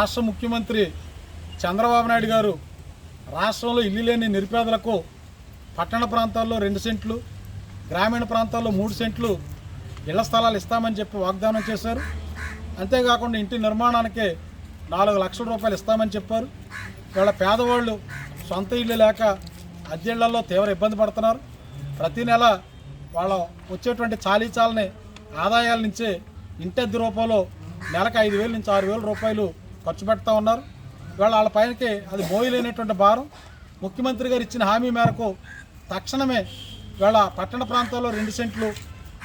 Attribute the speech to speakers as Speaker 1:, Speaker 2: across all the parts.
Speaker 1: రాష్ట్ర ముఖ్యమంత్రి చంద్రబాబు నాయుడు గారు రాష్ట్రంలో ఇల్లు లేని నిరుపేదలకు పట్టణ ప్రాంతాల్లో రెండు సెంట్లు గ్రామీణ ప్రాంతాల్లో మూడు సెంట్లు ఇళ్ళ స్థలాలు ఇస్తామని చెప్పి వాగ్దానం చేశారు. అంతేకాకుండా ఇంటి నిర్మాణానికి నాలుగు లక్షల రూపాయలు ఇస్తామని చెప్పారు. ఇవాళ పేదవాళ్ళు సొంత ఇల్లు లేక అద్దెళ్ళలో తీవ్ర ఇబ్బంది పడుతున్నారు. ప్రతి నెల వాళ్ళ వచ్చేటువంటి చాలీ చాలని ఆదాయాల నుంచే ఇంటద్దె రూపంలో నెలకు ఐదు వేల నుంచి ఆరు వేల రూపాయలు ఖర్చు పెడతా ఉన్నారు. ఇవాళ వాళ్ళ పైనకి అది మోయలేనటువంటి భారం. ముఖ్యమంత్రి గారు ఇచ్చిన హామీ మేరకు తక్షణమే ఇవాళ పట్టణ ప్రాంతాల్లో రెండు సెంట్లు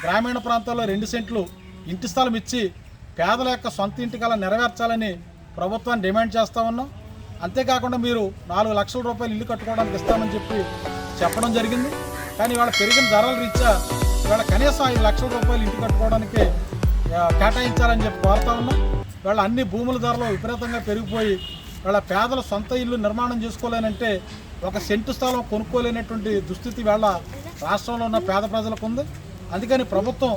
Speaker 1: గ్రామీణ ప్రాంతాల్లో రెండు సెంట్లు ఇంటి స్థలం ఇచ్చి పేదల యొక్క సొంత ఇంటి కళ నెరవేర్చాలని ప్రభుత్వాన్ని డిమాండ్ చేస్తూ ఉన్నాం. అంతేకాకుండా మీరు నాలుగు లక్షల రూపాయలు ఇల్లు కట్టుకోవడానికి ఇస్తామని చెప్పి చెప్పడం జరిగింది. కానీ ఇవాళ పెరిగిన ధరల రీత్యా ఇవాళ కనీసం ఐదు లక్షల రూపాయలు ఇంటి కట్టుకోవడానికి కేటాయించాలని చెప్పి కోరుతా ఉన్నాం. వాళ్ళ అన్ని భూముల ధరలు విపరీతంగా పెరిగిపోయి వాళ్ళ పేదల సొంత ఇల్లు నిర్మాణం చేసుకోలేనంటే ఒక సెంటు స్థలం కొనుక్కోలేనటువంటి దుస్థితి వేళ రాష్ట్రంలో ఉన్న పేద ప్రజలకు ఉంది అందుకని ప్రభుత్వం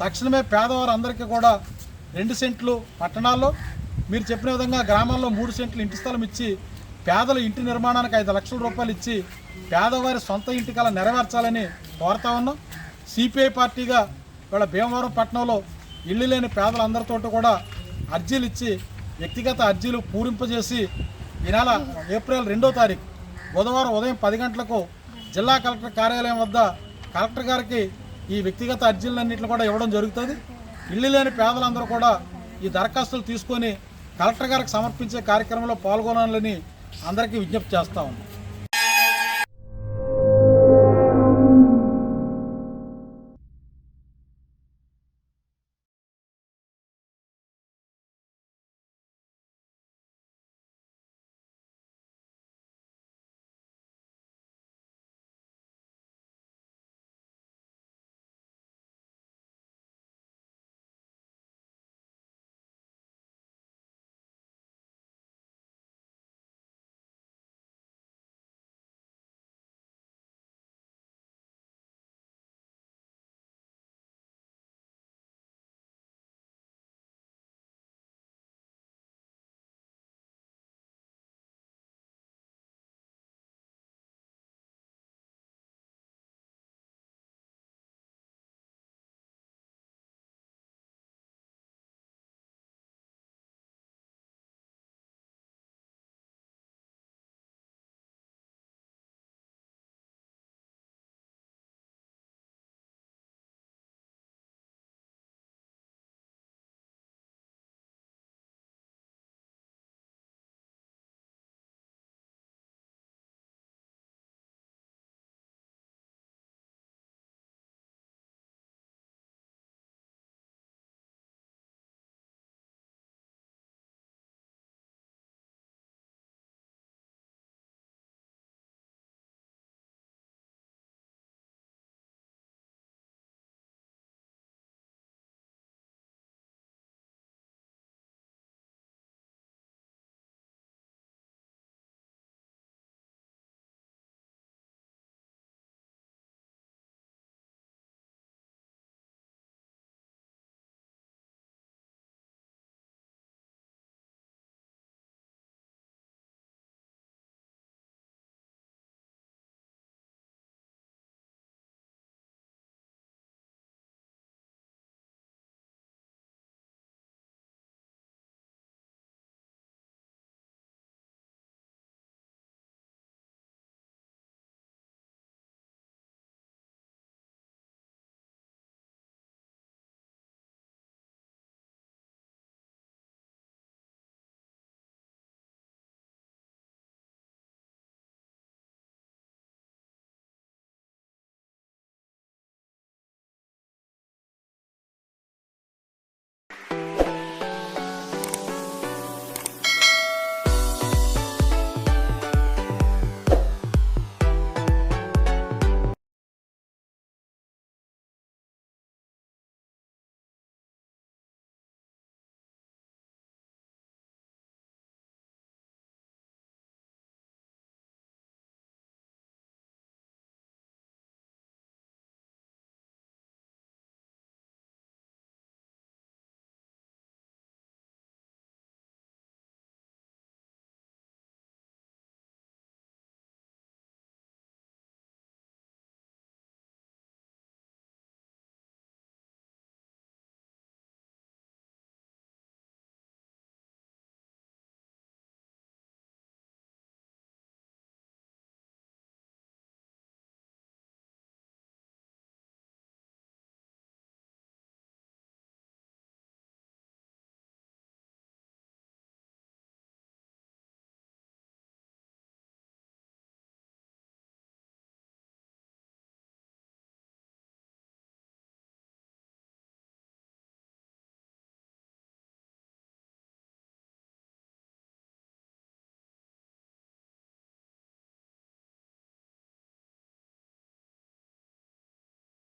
Speaker 1: తక్షణమే పేదవారందరికీ కూడా రెండు సెంట్లు పట్టణాల్లో మీరు చెప్పిన విధంగా గ్రామాల్లో మూడు సెంట్లు ఇంటి స్థలం ఇచ్చి పేదల ఇంటి నిర్మాణానికి ఐదు లక్షల రూపాయలు ఇచ్చి పేదవారి సొంత ఇంటి కళ నెరవేర్చాలని కోరుతా ఉన్నాం. సిపిఐ పార్టీగా ఇవాళ భీమవరం పట్టణంలో ఇల్లు లేని పేదలందరితో కూడా అర్జీలు ఇచ్చి వ్యక్తిగత అర్జీలు పూరింపజేసి ఈ నెల ఏప్రిల్ రెండో తారీఖు బుధవారం ఉదయం పది గంటలకు జిల్లా కలెక్టర్ కార్యాలయం వద్ద కలెక్టర్ గారికి ఈ వ్యక్తిగత అర్జీలన్నింటిని కూడా ఇవ్వడం జరుగుతుంది. ఇల్లు లేని పేదలందరూ కూడా ఈ దరఖాస్తులు తీసుకొని కలెక్టర్ గారికి సమర్పించే కార్యక్రమంలో పాల్గొనాలని అందరికీ విజ్ఞప్తి చేస్తా ఉన్నాం.